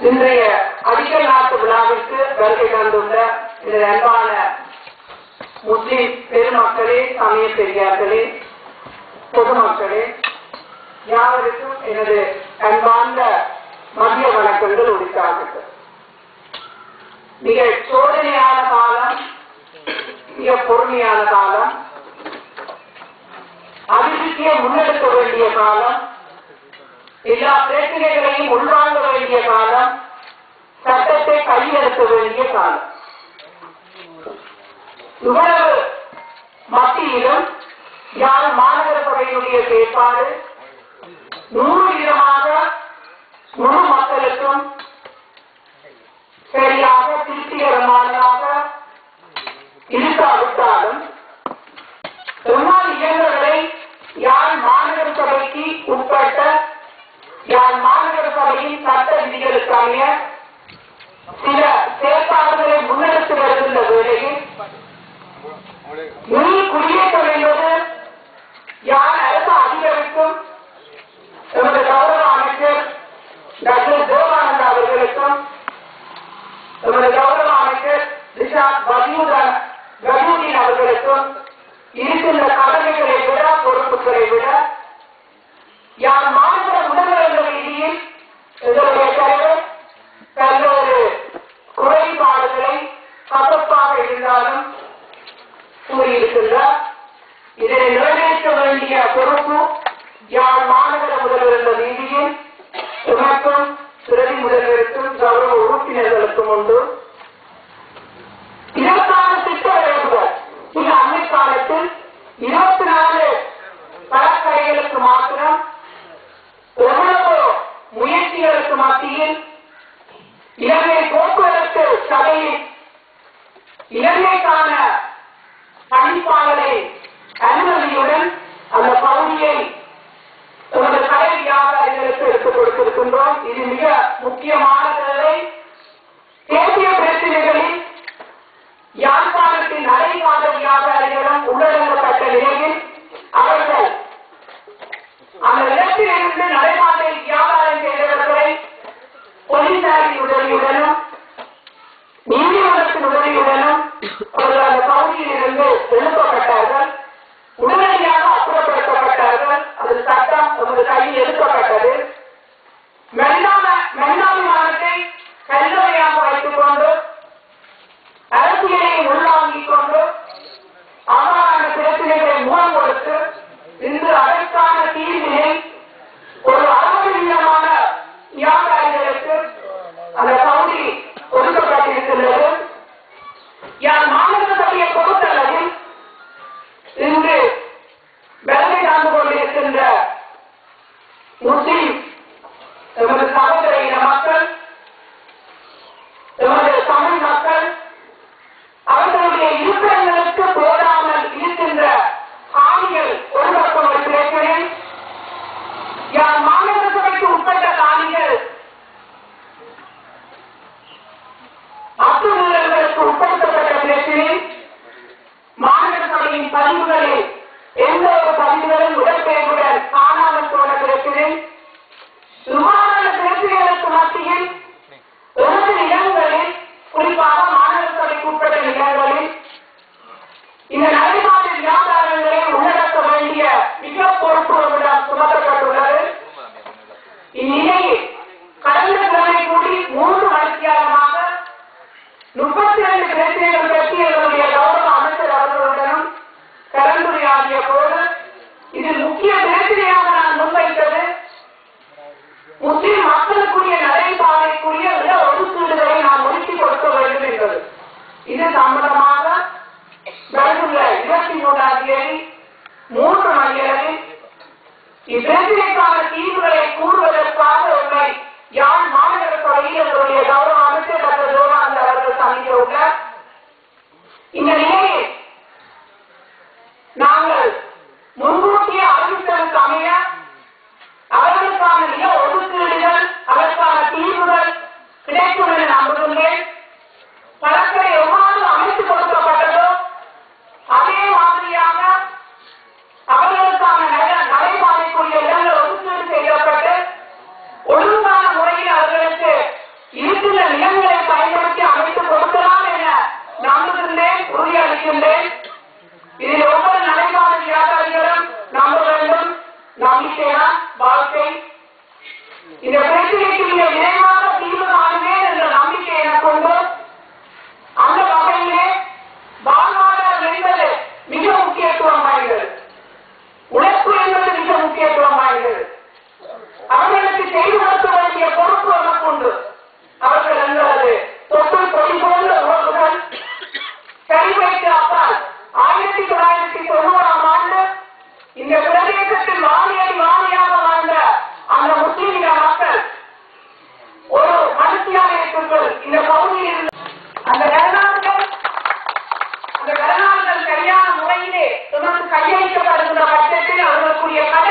இன்றைய அடிக்கல் நாட்டு விழாவிற்கு வருகை தந்துள்ள இந்த அன்பான முஸ்லிம் பெருமக்களே சமய பெரியார்களே பொதுமக்களே யாவருக்கும் எனது அன்பார்ந்த மதிய வணக்கங்கள் உரித்தார்கள் மிக சோதனையான காலம் மிக பொறுமையான காலம் அபிவிருத்தியை முன்னெடுக்க வேண்டிய காலம் எல்லா பிரச்சனைகளையும் உள்வாங்க வேண்டிய காலம் சட்டத்தை கையெழுத்த வேண்டிய காலம். இவ்வளவு மத்தியிலும் யார் மாநகர சபையினுடைய செயற்பாடு நூறு மாநகர சட்ட விதிகளுக்கான சில செயற்பாடுகளை முன்னெடுத்து வருகின்ற வேளையில் நீர் குடியேற்றம் என்பது யார் அரசு அதிகரிக்கும்? எமது கௌரவ அமைச்சர் டாக்டர் தேவானந்தா அவர்களுக்கும் எமது கௌரவ அமைச்சர் ரிஷாத் பதியுதன் கஜூதீன் அவர்களுக்கும் இருக்கின்ற கடமைகளை விட பொறுப்புகளை விட யார் மாநில முதல்வர் யாழ் மாநகர முதல்வர் என்ற ரீதியில் உனக்கும் பிரதி முதல்வருக்கும் கௌரவ உறுப்பினர்களுக்கும் உண்டு. இதற்கான திட்ட விளைவுகள் மிக அண்மை காலத்தில் இருபத்தி நாலு கடற்கரைகளுக்கு மாத்திரம் எவ்வளவு முயற்சிகளுக்கு மத்தியில் இலங்கை போக்குவரத்து சபையின் இலங்கைக்கான பணிப்பாளரை அனுமதியுடன் அந்த பகுதியை கடை வியாபாரிகளுக்கு எடுத்துக் கொடுத்திருக்கின்றோம். இது மிக முக்கியமான தேவை தேசிய பிரச்சனைகளில் யாழ்ப்பாணத்தின் நடைபாத வியாபாரிகளும் உள்ளடங்கப்பட்ட நிலையில் அவர்கள் அந்த இடத்திலிருந்து நடைபாதை வியாபாரம் செய்தவர்களை போலீசாரின் உதவியுடனும் நீதிமன்றத்தின் உதவியுடனும் அவர்கள் அந்த பகுதியில் இருந்து எழுப்பப்பட்டார்கள். உடனே எமது சகோதர இன மக்கள் எமது தமிழ் மக்கள் அவர்களுடைய இருப்பிடங்களுக்கு போடாமல் இருக்கின்ற காணிகள் ஒரு பக்கம் ஒரு பிரச்சனை யார் மாநகர சபைக்கு உட்பட்ட காணிகள் அத்துமீறல்களுக்கு உட்படுத்தப்பட்ட பிரச்சனை மாநகர சபையின் பதிவுகளில் எந்த ஒரு மாநகர சபைக்கு இந்த நடைபாட்டு வியாபாரங்களை உள்ளடக்க வேண்டிய மிக பொறுப்பு நம்மிடம் சுமத்தப்பட்டுள்ளது. இந்நிலையில் கடந்த கிழமை கூடி மூன்று மணித்தியாலமாக முப்பத்தி ரெண்டு பிரச்சனைகள் பற்றி எங்களுடைய கௌரவ அமைச்சர் அவர்களுடனும் கலந்துரையாடிய போது இதில் முக்கிய மூன்று மணியளவில் இப்பிரச்சனைக்கான தீர்வுகளை கூறுவதற்காக உண்மை யாழ் மாநகர சபையில் எங்களுடைய கௌரவ அமைச்சர் டாக்டர் ஜோகானந்த் அவர்கள் சந்திக்க இந்த நிலையில் நாங்கள் முன்கூட்டிய அறிவித்ததற்கு அமைய அவர்களுக்கான நில ஒதுக்கீடுகள் அதற்கான தீர்வுகள் கிடைக்கும் என நம்புகின்றேன். நம்பிக்கைதான் வாழ்க்கை இந்த பிரச்சனைக்குரிய Julia